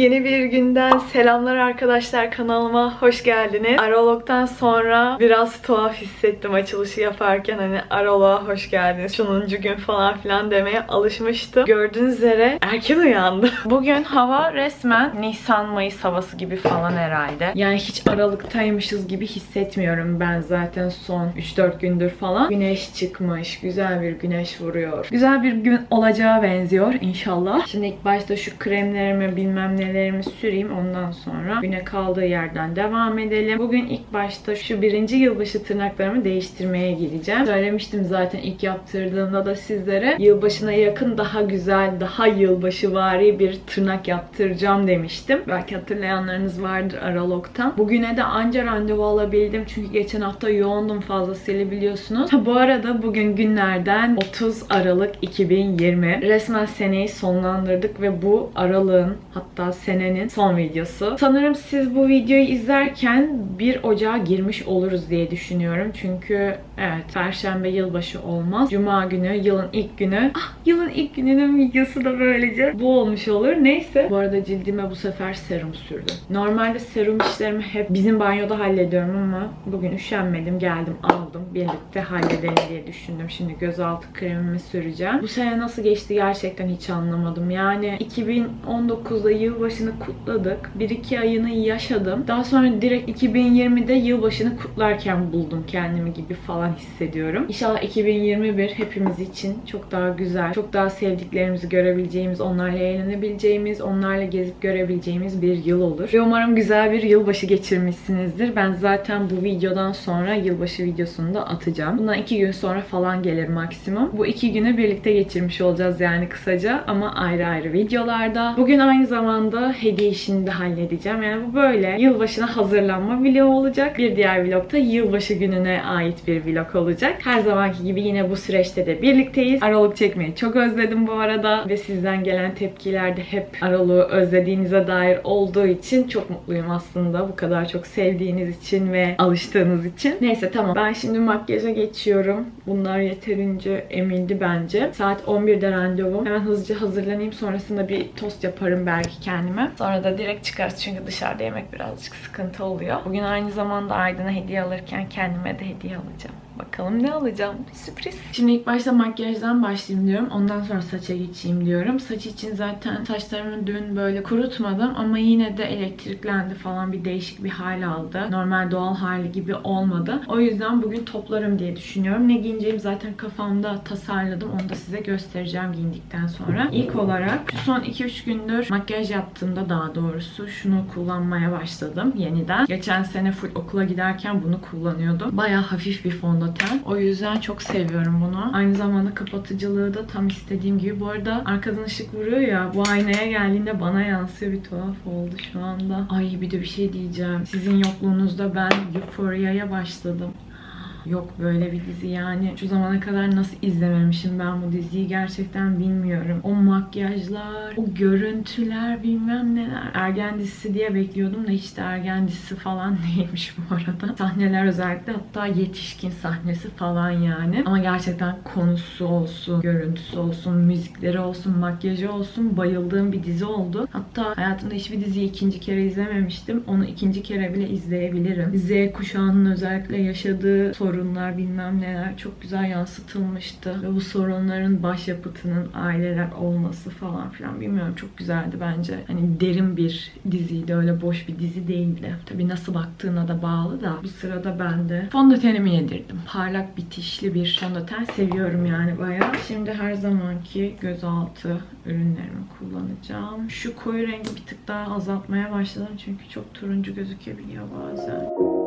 Yeni bir günden selamlar arkadaşlar kanalıma hoş geldiniz. Aralog'dan sonra biraz tuhaf hissettim açılışı yaparken hani Aralog'a hoş geldiniz. Şununcu gün falan filan demeye alışmıştım. Gördüğünüz üzere erken uyandım. Bugün hava resmen Nisan Mayıs havası gibi falan herhalde. Yani hiç aralıktaymışız gibi hissetmiyorum ben zaten son 3-4 gündür falan. Güneş çıkmış. Güzel bir güneş vuruyor. Güzel bir gün olacağı benziyor inşallah. Şimdi ilk başta şu kremlerimi bilmem nelerimi süreyim. Ondan sonra güne kaldığı yerden devam edelim. Bugün ilk başta şu birinci yılbaşı tırnaklarımı değiştirmeye gideceğim. Söylemiştim zaten ilk yaptırdığımda da sizlere yılbaşına yakın daha güzel, daha yılbaşı vari bir tırnak yaptıracağım demiştim. Belki hatırlayanlarınız vardır Aralog'tan. Bugüne de anca randevu alabildim çünkü geçen hafta yoğundum fazlasıyla biliyorsunuz. Ha, bu arada bugün günlerden 30 Aralık 2020. Resmen seneyi sonlandırdık ve bu aralığın hatta senenin son videosu. Sanırım siz bu videoyu izlerken 1 Ocağa girmiş oluruz diye düşünüyorum. Çünkü evet Perşembe yılbaşı olmaz. Cuma günü yılın ilk günü. Ah yılın ilk gününün videosu da böylece bu olmuş olur. Neyse. Bu arada cildime bu sefer serum sürdüm. Normalde serum işlerimi hep bizim banyoda hallediyorum ama bugün üşenmedim. Geldim aldım. Birlikte halledelim diye düşündüm. Şimdi gözaltı kremimi süreceğim. Bu sene nasıl geçti gerçekten hiç anlamadım. Yani 2019'da yılbaşını kutladık. 1-2 ayını yaşadım. Daha sonra direkt 2020'de yılbaşını kutlarken buldum kendimi gibi falan hissediyorum. İnşallah 2021 hepimiz için çok daha güzel, çok daha sevdiklerimizi görebileceğimiz, onlarla eğlenebileceğimiz, onlarla gezip görebileceğimiz bir yıl olur. Ve umarım güzel bir yılbaşı geçirmişsinizdir. Ben zaten bu videodan sonra yılbaşı videosunu da atacağım. Bundan iki gün sonra falan gelir maksimum. Bu iki günü birlikte geçirmiş olacağız yani kısaca ama ayrı ayrı videolarda. Bugün aynı zamanda hediye işini de halledeceğim. Yani bu böyle yılbaşına hazırlanma vlogu olacak. Bir diğer vlog da yılbaşı gününe ait bir vlog olacak. Her zamanki gibi yine bu süreçte de birlikteyiz. Aralık çekmeyi çok özledim bu arada ve sizden gelen tepkiler de hep aralığı özlediğinize dair olduğu için çok mutluyum aslında. Bu kadar çok sevdiğiniz için ve alıştığınız için. Neyse tamam. Ben şimdi makyaja geçiyorum. Bunlar yeterince emildi bence. Saat 11'de randevum. Hemen hızlıca hazırlanayım. Sonrasında bir tost yaparım belki kendime. Sonra da direkt çıkarız çünkü dışarıda yemek birazcık sıkıntı oluyor. Bugün aynı zamanda Aydın'a hediye alırken kendime de hediye alacağım. Bakalım ne alacağım? Bir sürpriz. Şimdi ilk başta makyajdan başlayayım diyorum. Ondan sonra saça geçeyim diyorum. Saç için zaten saçlarımı dün böyle kurutmadım ama yine de elektriklendi falan bir değişik bir hal aldı. Normal doğal hali gibi olmadı. O yüzden bugün toplarım diye düşünüyorum. Ne giyeceğim zaten kafamda tasarladım. Onu da size göstereceğim giyindikten sonra. İlk olarak şu son 2-3 gündür makyaj yaptığımda daha doğrusu şunu kullanmaya başladım yeniden. Geçen sene full okula giderken bunu kullanıyordum. Baya hafif bir fondöten. O yüzden çok seviyorum bunu. Aynı zamanda kapatıcılığı da tam istediğim gibi. Bu arada arkadan ışık vuruyor ya. Bu aynaya geldiğinde bana yansıyor. Bir tuhaf oldu şu anda. Ay bir de bir şey diyeceğim. Sizin yokluğunuzda ben Euphoria'ya başladım. Yok böyle bir dizi yani. Şu zamana kadar nasıl izlememişim ben bu diziyi gerçekten bilmiyorum. O makyajlar, o görüntüler bilmem neler. Ergen dizisi diye bekliyordum da hiç de ergen dizisi falan değilmiş bu arada. Sahneler özellikle hatta yetişkin sahnesi falan yani. Ama gerçekten konusu olsun, görüntüsü olsun, müzikleri olsun, makyajı olsun bayıldığım bir dizi oldu. Hatta hayatımda hiçbir diziyi ikinci kere izlememiştim. Onu ikinci kere bile izleyebilirim. Z kuşağının özellikle yaşadığı sorunlar bilmem neler çok güzel yansıtılmıştı. Ve bu sorunların başyapıtının aileler olması falan filan bilmiyorum çok güzeldi bence. Hani derin bir diziydi öyle boş bir dizi değildi. Tabii nasıl baktığına da bağlı da bu sırada ben de fondötenimi yedirdim. Parlak bitişli bir fondöten seviyorum yani bayağı. Şimdi her zamanki gözaltı ürünlerimi kullanacağım. Şu koyu rengi bir tık daha azaltmaya başladım çünkü çok turuncu gözükebiliyor bazen.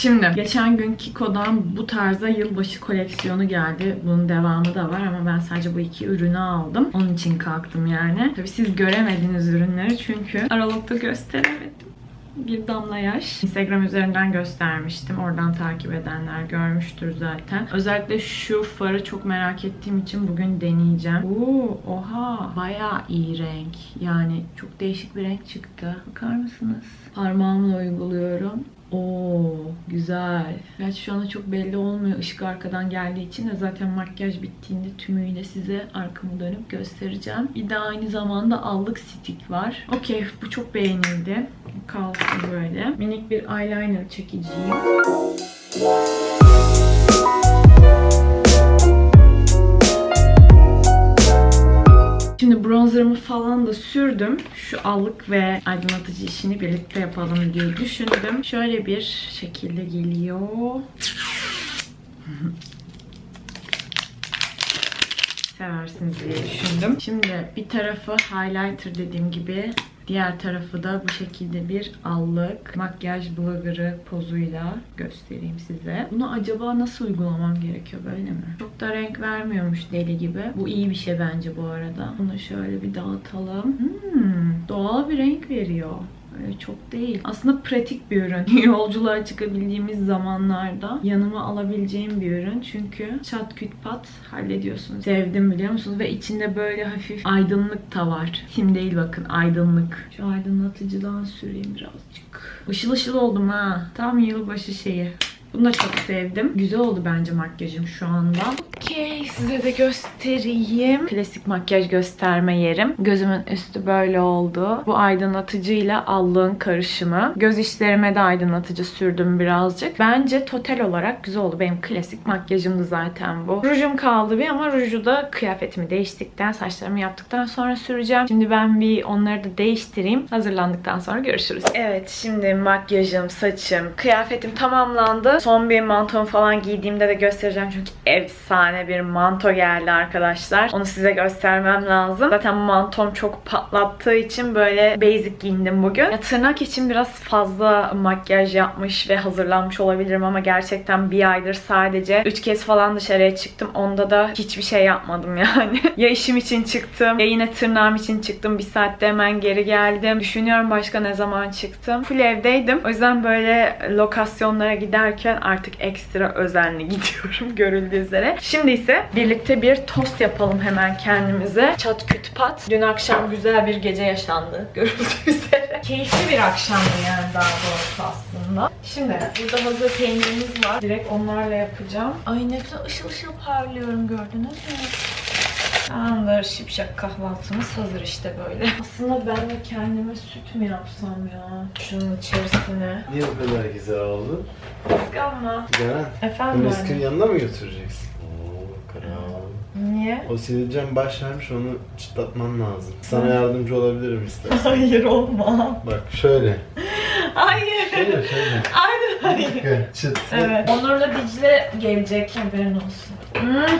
Şimdi geçen gün Kiko'dan bu tarzda yılbaşı koleksiyonu geldi. Bunun devamı da var ama ben sadece bu iki ürünü aldım. Onun için kalktım yani. Tabii siz göremediniz ürünleri çünkü aralıkta gösteremedim. Bir damla yaş. Instagram üzerinden göstermiştim. Oradan takip edenler görmüştür zaten. Özellikle şu farı çok merak ettiğim için bugün deneyeceğim. Oo, oha. Bayağı iyi renk. Yani çok değişik bir renk çıktı. Bakar mısınız? Parmağımla uyguluyorum. Oo güzel. Gerçi şu anda çok belli olmuyor ışık arkadan geldiği için de zaten makyaj bittiğinde tümüyle size arkamı dönüp göstereceğim. Bir de aynı zamanda allık stick var. Okey bu çok beğenildi. Kalsın böyle. Minik bir eyeliner çekeceğim. Şimdi bronzerımı falan da sürdüm. Şu allık ve aydınlatıcı işini birlikte yapalım diye düşündüm. Şöyle bir şekilde geliyor. Seversiniz diye düşündüm. Şimdi bir tarafı highlighter dediğim gibi Diğer tarafı da bu şekilde bir allık makyaj bloggerı pozuyla göstereyim size. Bunu acaba nasıl uygulamam gerekiyor böyle mi? Çok da renk vermiyormuş deli gibi. Bu iyi bir şey bence bu arada. Bunu şöyle bir dağıtalım. Hmm, doğal bir renk veriyor. Öyle çok değil. Aslında pratik bir ürün. Yolculuğa çıkabildiğimiz zamanlarda yanıma alabileceğim bir ürün. Çünkü çat küt pat hallediyorsunuz. Sevdim biliyor musunuz? Ve içinde böyle hafif aydınlık da var. Sim değil bakın aydınlık. Şu aydınlatıcıdan süreyim birazcık. Işıl ışıl oldum ha. Tam yılbaşı şeyi. Bunu da çok sevdim. Güzel oldu bence makyajım şu anda. Okey size de göstereyim. Klasik makyaj gösterme yerim. Gözümün üstü böyle oldu. Bu aydınlatıcıyla allığın karışımı. Göz işlerime de aydınlatıcı sürdüm birazcık. Bence total olarak güzel oldu. Benim klasik makyajımdı zaten bu. Rujum kaldı bir ama ruju da kıyafetimi değiştikten, saçlarımı yaptıktan sonra süreceğim. Şimdi ben bir onları da değiştireyim. Hazırlandıktan sonra görüşürüz. Evet şimdi makyajım, saçım, kıyafetim tamamlandı. Son bir mantomu falan giydiğimde de göstereceğim çünkü efsane bir manto geldi arkadaşlar. Onu size göstermem lazım. Zaten mantom çok patlattığı için böyle basic giyindim bugün. Ya, tırnak için biraz fazla makyaj yapmış ve hazırlanmış olabilirim ama gerçekten bir aydır sadece 3 kez falan dışarıya çıktım. Onda da hiçbir şey yapmadım yani. ya işim için çıktım ya yine tırnağım için çıktım. Bir saatte hemen geri geldim. Düşünüyorum başka ne zaman çıktım. Full evdeydim. O yüzden böyle lokasyonlara giderken artık ekstra özenli gidiyorum görüldüğü üzere. Şimdi ise birlikte bir tost yapalım hemen kendimize. Çat küt pat. Dün akşam güzel bir gece yaşandı görüldüğü üzere. Keyifli bir akşamdı yani daha doğrusu aslında. Şimdi burada hazır peynirimiz var. Direkt onlarla yapacağım. Ay ne güzel ışıl ışıl parlıyorum gördünüz mü? Tamamdır. Şipşak kahvaltımız hazır işte böyle. Aslında ben de kendime süt mü yapsam ya? Şunun içerisine. Niye bu kadar güzel oldu? Kıskanma. Ceren, Efendim eskinin anne. yanına mı götüreceksin? Oo, kral. Niye? O sivilcem baş vermiş, onu çıtlatman lazım. Sana yardımcı olabilirim istersen. Hayır olma. Bak şöyle. Hayır. Şöyle şöyle. Aynen hayır. Bakın, Çıt. Evet. Onur'la Dicle gelecek haberin olsun. Hmm.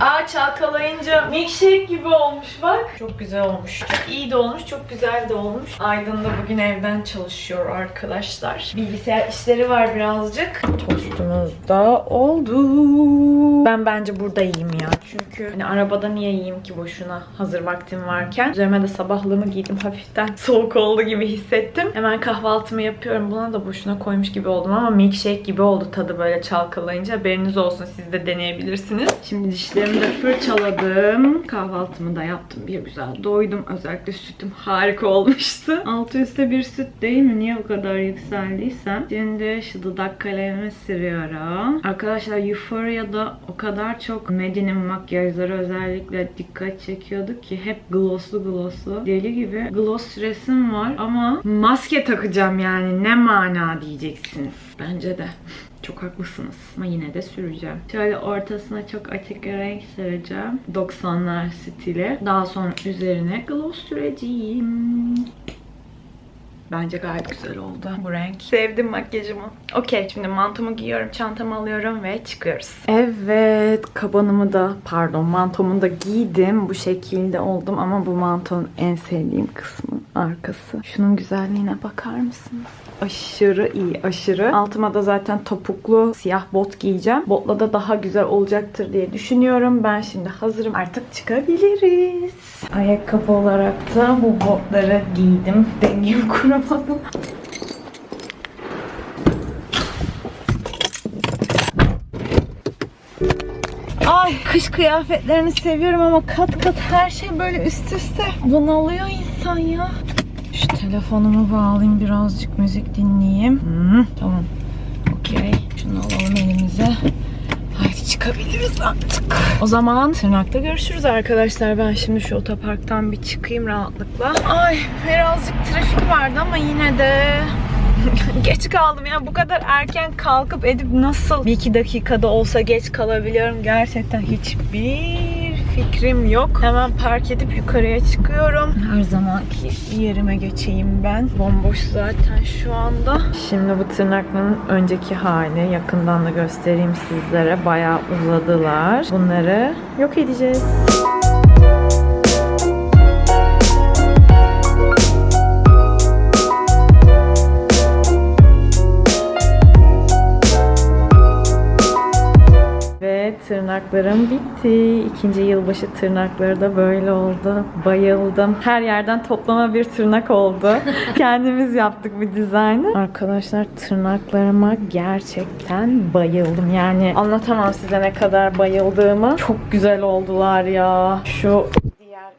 Aa çalkalayınca milkshake gibi olmuş bak. Çok güzel olmuş. Çok iyi de olmuş, çok güzel de olmuş. Aydın da bugün evden çalışıyor arkadaşlar. Bilgisayar işleri var birazcık. Tostumuz da oldu. Ben bence burada yiyeyim ya. Çünkü hani arabada niye yiyeyim ki boşuna hazır vaktim varken. Üzerime de sabahlığımı giydim hafiften. Soğuk oldu gibi hissettim. Hemen kahvaltımı yapıyorum. Buna da boşuna koymuş gibi oldum ama milkshake gibi oldu tadı böyle çalkalayınca. Haberiniz olsun siz de deneyebilirsiniz. Şimdi dişlerimi de fırçaladım. Kahvaltımı da yaptım. Bir güzel doydum. Özellikle sütüm harika olmuştu. Altı üstte bir süt değil mi? Niye bu kadar yükseldiysem. Şimdi şu dudak kalemimi sürüyorum. Arkadaşlar Euphoria'da o kadar çok Medine'in makyajları özellikle dikkat çekiyordu ki hep glosslu glosslu. Deli gibi gloss süresim var ama maske takacağım yani ne mana diyeceksiniz. Bence de. Çok haklısınız ama yine de süreceğim. Şöyle ortasına çok açık renk süreceğim. 90'lar stili. Daha sonra üzerine gloss süreceğim. Bence gayet güzel oldu bu renk. Sevdim makyajımı. Okey şimdi mantomu giyiyorum, çantamı alıyorum ve çıkıyoruz. Evet kabanımı da pardon mantomu da giydim. Bu şekilde oldum ama bu mantonun en sevdiğim kısmı arkası. Şunun güzelliğine bakar mısınız? Aşırı iyi, aşırı. Altıma da zaten topuklu siyah bot giyeceğim. Botla da daha güzel olacaktır diye düşünüyorum. Ben şimdi hazırım. Artık çıkabiliriz. Ayakkabı olarak da bu botları giydim. Kuramadım. Ay kış kıyafetlerini seviyorum ama kat kat her şey böyle üst üste bunalıyor insan ya. Şu Telefonumu bağlayayım birazcık müzik dinleyeyim. Hı, tamam. Okey. Şunu alalım elimize. Haydi çıkabiliriz artık. O zaman tırnakta görüşürüz arkadaşlar. Ben şimdi şu otoparktan bir çıkayım rahatlıkla. Ay birazcık trafik vardı ama yine de geç kaldım ya. Bu kadar erken kalkıp edip nasıl bir iki dakikada olsa geç kalabiliyorum gerçekten hiçbir fikrim yok. Hemen park edip yukarıya çıkıyorum. Her zamanki yerime geçeyim ben. Bomboş zaten şu anda. Şimdi bu tırnakların önceki hali yakından da göstereyim sizlere. Bayağı uzadılar. Bunları yok edeceğiz. Tırnaklarım bitti. İkinci yılbaşı tırnakları da böyle oldu. Bayıldım. Her yerden toplama bir tırnak oldu. Kendimiz yaptık bu dizaynı. Arkadaşlar tırnaklarıma gerçekten bayıldım. Yani anlatamam size ne kadar bayıldığımı. Çok güzel oldular ya. Şu diğer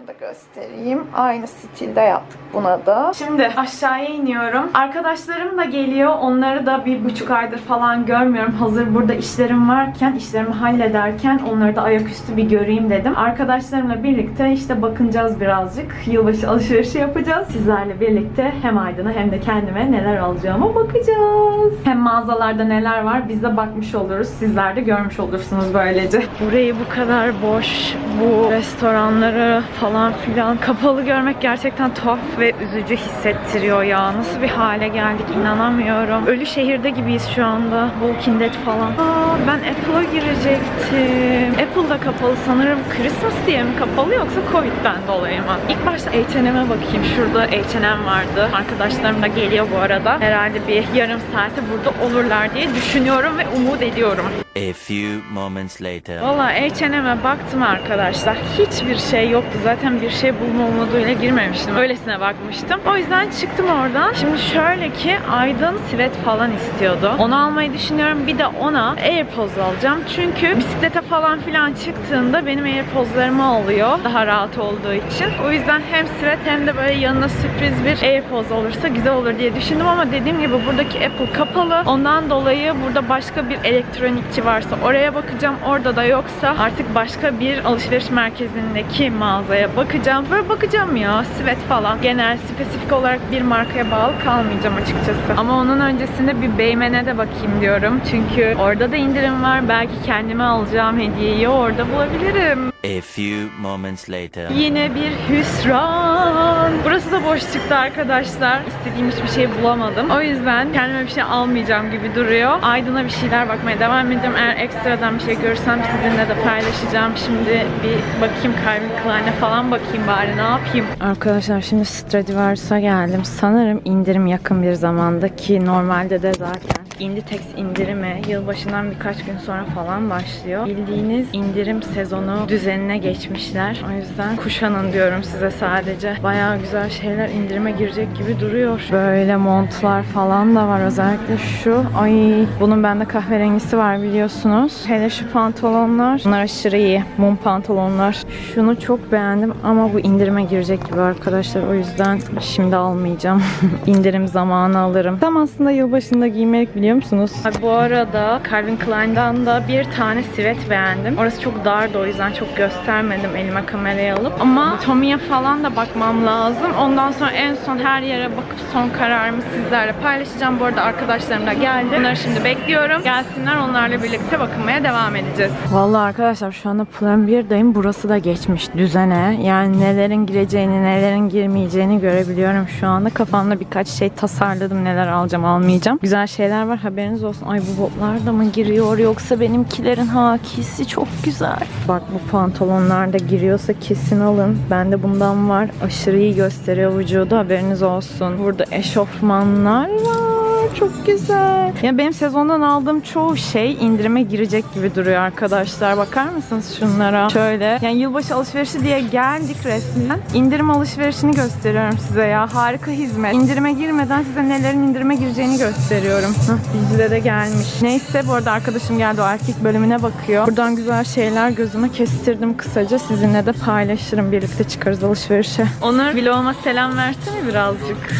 parmaklarımı da göstereyim. Aynı stilde yaptık buna da. Şimdi aşağıya iniyorum. Arkadaşlarım da geliyor. Onları da bir buçuk aydır falan görmüyorum. Hazır burada işlerim varken, işlerimi hallederken onları da ayaküstü bir göreyim dedim. Arkadaşlarımla birlikte işte bakınacağız birazcık. Yılbaşı alışverişi yapacağız. Sizlerle birlikte hem Aydın'a hem de kendime neler alacağıma bakacağız. Hem mağazalarda neler var biz de bakmış oluruz. Sizler de görmüş olursunuz böylece. Burayı bu kadar boş, bu restoranları falan filan kapalı görmek gerçekten tuhaf ve üzücü hissettiriyor ya. Nasıl bir hale geldik inanamıyorum. Ölü şehirde gibiyiz şu anda. Walking Dead falan. Aa, ben Apple'a girecektim. Apple da kapalı sanırım. Christmas diye mi kapalı yoksa Covid'den dolayı mı? İlk başta H&M'e bakayım. Şurada H&M vardı. Arkadaşlarım da geliyor bu arada. Herhalde bir yarım saate burada olurlar diye düşünüyorum ve umut ediyorum. A few moments later. Valla H&M'e baktım arkadaşlar. Hiçbir şey yoktu. Zaten bir şey bulma umuduyla girmemiştim. Öylesine bakmıştım. O yüzden çıktım oradan. Şimdi şöyle ki Aydın sivet falan istiyordu. Onu almayı düşünüyorum. Bir de ona AirPods alacağım. Çünkü bisiklete falan filan çıktığında benim AirPods'larımı alıyor. Daha rahat olduğu için. O yüzden hem sivet hem de böyle yanına sürpriz bir AirPods olursa güzel olur diye düşündüm ama dediğim gibi buradaki Apple kapalı. Ondan dolayı burada başka bir elektronikçi varsa oraya bakacağım. Orada da yoksa artık başka bir alışveriş merkezindeki mağazaya bakacağım. Böyle bakacağım ya sivet falan. Genel spesifik olarak bir markaya bağlı kalmayacağım açıkçası. Ama onun öncesinde bir Beymen'e de bakayım diyorum. Çünkü orada da indirim var. Belki kendime alacağım hediyeyi orada bulabilirim. A few moments later. Yine bir hüsran. Burası da boş çıktı arkadaşlar. İstediğim hiçbir şey bulamadım. O yüzden kendime bir şey almayacağım gibi duruyor. Aydın'a bir şeyler bakmaya devam edeceğim. Eğer ekstradan bir şey görürsem sizinle de paylaşacağım. Şimdi bir bakayım Calvin Klein'e falan bakayım bari ne yapayım. Arkadaşlar şimdi Stradivarius'a geldim. Sanırım indirim yakın bir zamanda ki normalde de zaten Inditex indirimi yılbaşından birkaç gün sonra falan başlıyor. Bildiğiniz indirim sezonu düzenine geçmişler. O yüzden kuşanın diyorum size sadece. Bayağı güzel şeyler indirime girecek gibi duruyor. Böyle montlar falan da var özellikle şu. Ay bunun bende kahverengisi var biliyorsunuz. Hele şu pantolonlar. Bunlar aşırı iyi. Mum pantolonlar. Şunu çok beğendim ama bu indirime girecek gibi arkadaşlar. O yüzden şimdi almayacağım. İndirim zamanı alırım. Tam aslında yılbaşında giymek biliyor musunuz? Bu arada Calvin Klein'dan da bir tane sivet beğendim. Orası çok dardı o yüzden çok göstermedim elime kamerayı alıp. Ama Tommy'ye falan da bakmam lazım. Ondan sonra en son her yere bakıp son kararımı sizlerle paylaşacağım. Bu arada arkadaşlarım da geldi. Bunları şimdi bekliyorum. Gelsinler onlarla birlikte bakınmaya devam edeceğiz. Vallahi arkadaşlar şu anda Plan 1'dayım. Burası da geçmiş düzene. Yani nelerin gireceğini, nelerin girmeyeceğini görebiliyorum şu anda. Kafamda birkaç şey tasarladım. Neler alacağım, almayacağım. Güzel şeyler var. Haberiniz olsun. Ay bu botlar da mı giriyor yoksa benimkilerin hakisi çok güzel. Bak bu pantolonlar da giriyorsa kesin alın. Bende bundan var. Aşırı iyi gösteriyor vücudu. Haberiniz olsun. Burada eşofmanlar var. Çok güzel. Ya benim sezondan aldığım çoğu şey indirime girecek gibi duruyor arkadaşlar. Bakar mısınız şunlara? Şöyle. Yani yılbaşı alışverişi diye geldik resmen. İndirim alışverişini gösteriyorum size ya. Harika hizmet. İndirime girmeden size nelerin indirime gireceğini gösteriyorum. Hah, Dicle de gelmiş. Neyse bu arada arkadaşım geldi o erkek bölümüne bakıyor. Buradan güzel şeyler gözüme kestirdim kısaca. Sizinle de paylaşırım. Birlikte çıkarız alışverişe. Onur vloguma selam versene birazcık.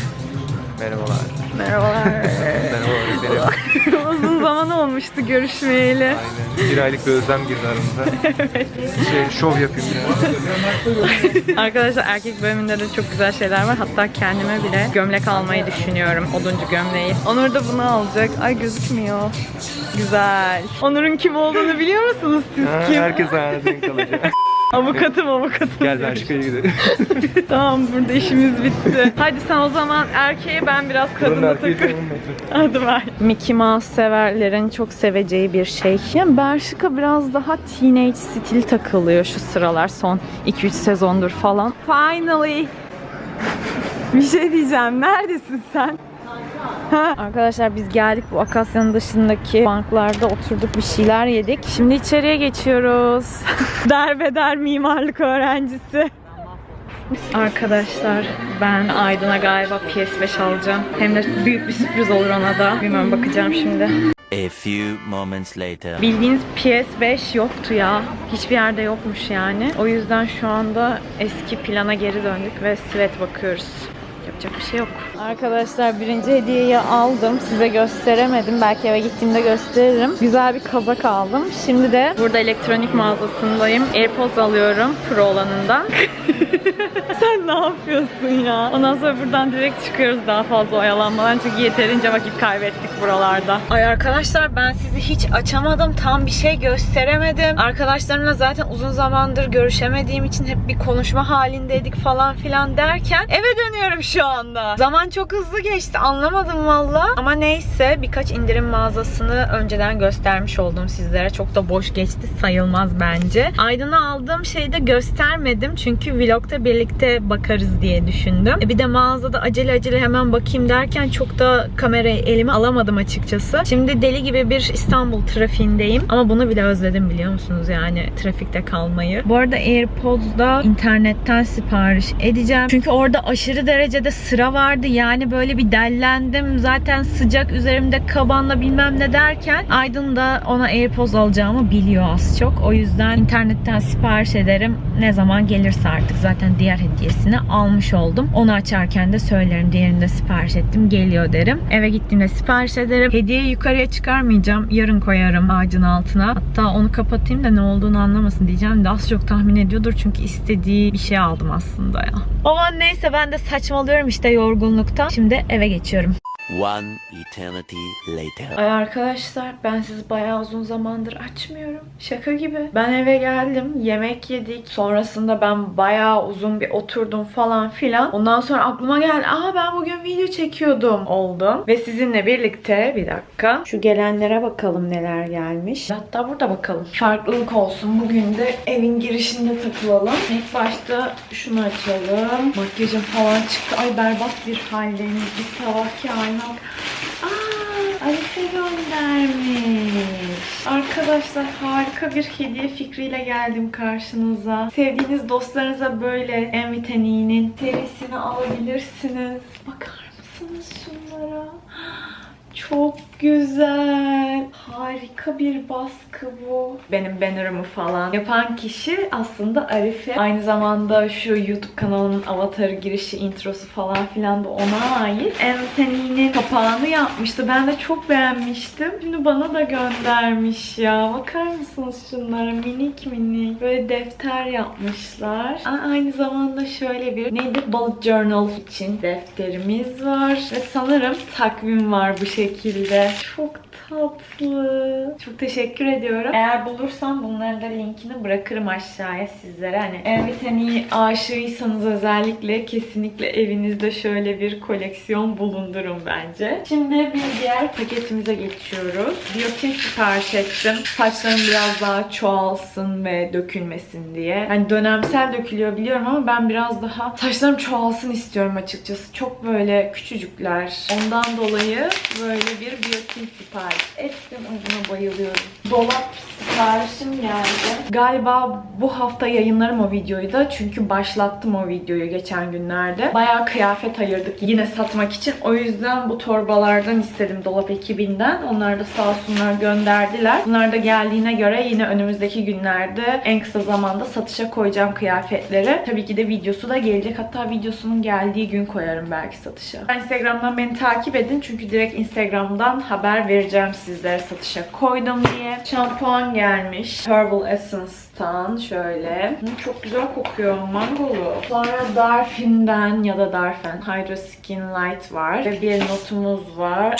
Merhabalar. Merhabalar. Uzun zaman olmuştu görüşmeyeli. Aynen. Bir aylık bir özlem girdi aramıza. Şey, şov yapayım biraz. Arkadaşlar erkek bölümünde de çok güzel şeyler var. Hatta kendime bile gömlek almayı düşünüyorum. Oduncu gömleği. Onur da bunu alacak. Ay gözükmüyor. Güzel. Onur'un kim olduğunu biliyor musunuz siz Ha, kim? herkes denk kalacak. Avukatım avukatım. Gel Belçika'ya gidelim. tamam burada işimiz bitti. Hadi sen o zaman erkeğe ben biraz kadına takıl. Hadi ver. Mickey Mouse severlerin çok seveceği bir şey. Yani Bershka biraz daha teenage stil takılıyor şu sıralar son 2-3 sezondur falan. Finally. bir şey diyeceğim. Neredesin sen? Ha. Arkadaşlar biz geldik bu Akasya'nın dışındaki banklarda oturduk bir şeyler yedik. Şimdi içeriye geçiyoruz. Derbeder mimarlık öğrencisi. Arkadaşlar ben Aydın'a galiba PS5 alacağım. Hem de büyük bir sürpriz olur ona da. Bilmem bakacağım şimdi. A few moments later. Bildiğiniz PS5 yoktu ya. Hiçbir yerde yokmuş yani. O yüzden şu anda eski plana geri döndük ve sweat bakıyoruz. Yapacak bir şey yok. Arkadaşlar birinci hediyeyi aldım. Size gösteremedim. Belki eve gittiğimde gösteririm. Güzel bir kazak aldım. Şimdi de burada elektronik mağazasındayım. AirPods alıyorum Pro olanından. Sen ne yapıyorsun ya? Ondan sonra buradan direkt çıkıyoruz daha fazla oyalanmadan çünkü yeterince vakit kaybettik buralarda. Ay arkadaşlar ben sizi hiç açamadım. Tam bir şey gösteremedim. Arkadaşlarımla zaten uzun zamandır görüşemediğim için hep bir konuşma halindeydik falan filan derken eve dönüyorum şu anda. Zaman çok hızlı geçti. Anlamadım valla. Ama neyse birkaç indirim mağazasını önceden göstermiş oldum sizlere. Çok da boş geçti sayılmaz bence. Aydın'a aldığım şeyi de göstermedim. Çünkü vlogda birlikte bakarız diye düşündüm. E bir de mağazada acele acele hemen bakayım derken çok da kamerayı elime alamadım açıkçası. Şimdi deli gibi bir İstanbul trafiğindeyim. Ama bunu bile özledim biliyor musunuz yani trafikte kalmayı. Bu arada AirPods'da internetten sipariş edeceğim. Çünkü orada aşırı derecede sıra vardı. Yani böyle bir dellendim. Zaten sıcak üzerimde kabanla bilmem ne derken Aydın da ona AirPods alacağımı biliyor az çok. O yüzden internetten sipariş ederim. Ne zaman gelirse artık zaten diğer hediyesini almış oldum. Onu açarken de söylerim. Diğerini de sipariş ettim. Geliyor derim. Eve gittiğimde sipariş ederim. Hediyeyi yukarıya çıkarmayacağım. Yarın koyarım ağacın altına. Hatta onu kapatayım da ne olduğunu anlamasın diyeceğim de az çok tahmin ediyordur. Çünkü istediği bir şey aldım aslında ya. Aman neyse ben de saçmalıyorum işte yorgunluktan. Şimdi eve geçiyorum. One eternity later. Ay arkadaşlar ben sizi bayağı uzun zamandır açmıyorum. Şaka gibi. Ben eve geldim, yemek yedik. Sonrasında ben bayağı uzun bir oturdum falan filan. Ondan sonra aklıma geldi. Aa ben bugün video çekiyordum oldum. Ve sizinle birlikte bir dakika şu gelenlere bakalım neler gelmiş. Hatta burada bakalım. Farklılık olsun. Bugün de evin girişinde takılalım. İlk başta şunu açalım. Makyajım falan çıktı. Ay berbat bir haldeyim. Bir sabahki aynı. Aa, göndermiş. Arkadaşlar harika bir hediye fikriyle geldim karşınıza. Sevdiğiniz dostlarınıza böyle Envitani'nin serisini alabilirsiniz. Bakar mısınız şunlara? Çok güzel. Harika bir baskı bu. Benim banner'ımı falan yapan kişi aslında Arife. Aynı zamanda şu YouTube kanalımın avatarı girişi, introsu falan filan da ona ait. Envitani'nin kapağını yapmıştı. Ben de çok beğenmiştim. Şimdi bana da göndermiş ya. Bakar mısınız şunlara? Minik minik. Böyle defter yapmışlar. Aynı zamanda şöyle bir neydi? Bullet journal için defterimiz var. Ve sanırım takvim var bu şekilde. Çok tatlı. Çok teşekkür ediyorum. Eğer bulursam bunların da linkini bırakırım aşağıya sizlere. Hani Envitani aşığıysanız özellikle kesinlikle evinizde şöyle bir koleksiyon bulundurun bence. Şimdi bir diğer paketimize geçiyoruz. Biyotin sipariş ettim. Saçlarım biraz daha çoğalsın ve dökülmesin diye. Yani dönemsel dökülüyor biliyorum ama ben biraz daha saçlarım çoğalsın istiyorum açıkçası. Çok böyle küçücükler. Ondan dolayı böyle Böyle bir biyotin sipariş ettim. Ay, Buna bayılıyorum. Dolap siparişim geldi. Galiba bu hafta yayınlarım o videoyu da. Çünkü başlattım o videoyu geçen günlerde. Bayağı kıyafet ayırdık yine satmak için. O yüzden bu torbalardan istedim dolap ekibinden. Onlar da sağ olsunlar gönderdiler. Bunlar da geldiğine göre yine önümüzdeki günlerde en kısa zamanda satışa koyacağım kıyafetleri. Tabii ki de videosu da gelecek. Hatta videosunun geldiği gün koyarım belki satışa. Instagram'dan beni takip edin. Çünkü direkt Instagram'dan haber vereceğim sizlere satışa koydum diye. Şampuan gelmiş. Herbal Essence'tan şöyle. Çok güzel kokuyor. Mangolu. Sonra Darfin'den ya da Darfen Hydra Skin Light var. Ve bir notumuz var.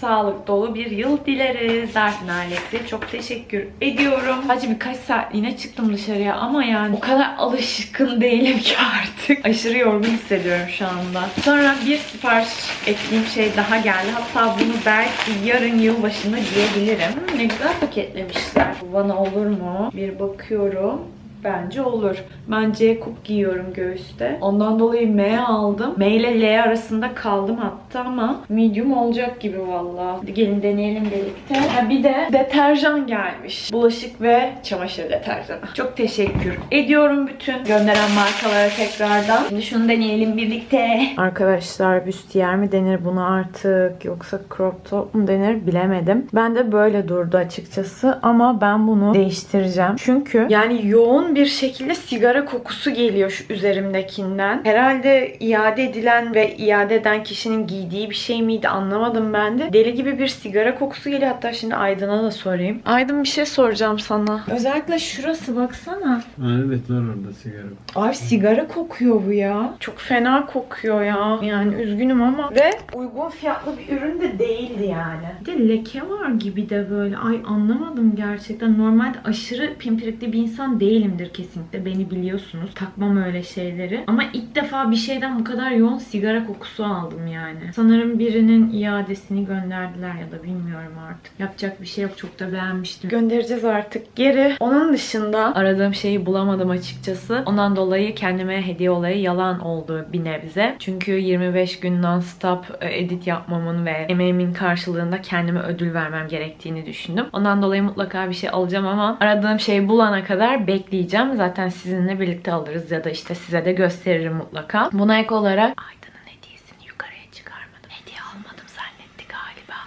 Sağlık dolu bir yıl dileriz. Darfin ailesi. Çok teşekkür ediyorum. Sadece birkaç saatliğine çıktım dışarıya ama yani o kadar alışkın değilim ki artık. Aşırı yorgun hissediyorum şu anda. Sonra bir sipariş ettiğim şey daha geldi. Hatta bunu belki yarın yılbaşında giyebilirim. Hmm, Ne güzel paketlemişler. Bu bana olur mu? Bir bakıyorum. Bence olur. Ben C kup giyiyorum göğüste. Ondan dolayı M aldım. M ile L arasında kaldım hatta ama medium olacak gibi valla. Gelin deneyelim birlikte. Ha, bir de deterjan gelmiş. Bulaşık ve çamaşır deterjanı. Çok teşekkür ediyorum bütün gönderen markalara tekrardan. Şimdi şunu deneyelim birlikte. Arkadaşlar büstiyer mi denir buna artık yoksa crop top mu denir bilemedim. Ben de böyle durdu açıkçası ama ben bunu değiştireceğim. Çünkü yani yoğun bir şekilde sigara kokusu geliyor şu üzerimdekinden. Herhalde iade edilen ve iade eden kişinin giydiği bir şey miydi anlamadım ben de. Deli gibi bir sigara kokusu geliyor. Hatta şimdi Aydın'a da sorayım. Aydın bir şey soracağım sana. Özellikle şurası baksana. Evet var orada sigara. Abi sigara kokuyor bu ya. Çok fena kokuyor ya. Yani üzgünüm ama. Ve uygun fiyatlı bir ürün de değildi yani. Bir de leke var gibi de böyle. Ay anlamadım gerçekten. Normalde aşırı pimpirikli bir insan değilimdir kesinlikle. Beni biliyorsunuz. Takmam öyle şeyleri. Ama ilk defa bir şeyden bu kadar yoğun sigara kokusu aldım yani. Sanırım birinin iadesini gönderdiler ya da bilmiyorum artık. Yapacak bir şey yok. Çok da beğenmiştim. Göndereceğiz artık geri. Onun dışında aradığım şeyi bulamadım açıkçası. Ondan dolayı kendime hediye olayı yalan oldu bir nebze. Çünkü 25 gün non-stop e, edit yapmamın ve emeğimin karşılığında kendime ödül vermem gerektiğini düşündüm. Ondan dolayı mutlaka bir şey alacağım ama aradığım şeyi bulana kadar bekleyeceğim. Zaten sizinle birlikte alırız ya da işte size de gösteririm mutlaka. Buna ek olarak hediyesini yukarıya çıkarmadım. Hediye almadım zannetti galiba.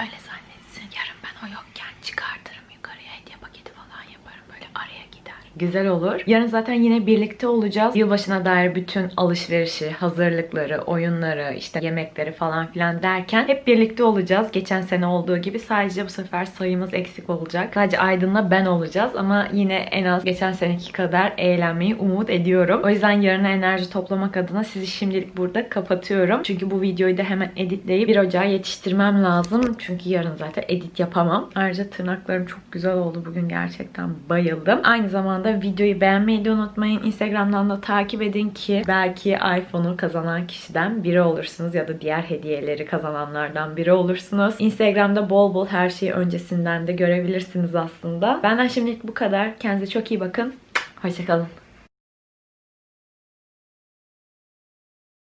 Öyle zannetsin. Yarın ben o yokken çıkartırım yukarıya hediye paketi falan yaparım. Böyle araya gider. Güzel olur. Yarın zaten yine birlikte olacağız. Yılbaşına dair bütün alışverişi, hazırlıkları, oyunları, işte yemekleri falan filan derken hep birlikte olacağız. Geçen sene olduğu gibi sadece bu sefer sayımız eksik olacak. Sadece Aydın'la ben olacağız ama yine en az geçen seneki kadar eğlenmeyi umut ediyorum. O yüzden yarına enerji toplamak adına sizi şimdilik burada kapatıyorum. Çünkü bu videoyu da hemen editleyip 1 Ocağı yetiştirmem lazım. Çünkü yarın zaten edit yapamam. Ayrıca tırnaklarım çok güzel oldu bugün gerçekten bayıldım. Aynı zamanda videoyu beğenmeyi de unutmayın. Instagram'dan da takip edin ki belki iPhone'u kazanan kişiden biri olursunuz ya da diğer hediyeleri kazananlardan biri olursunuz. Instagram'da bol bol her şeyi öncesinden de görebilirsiniz aslında. Benden şimdilik bu kadar. Kendinize çok iyi bakın. Hoşçakalın.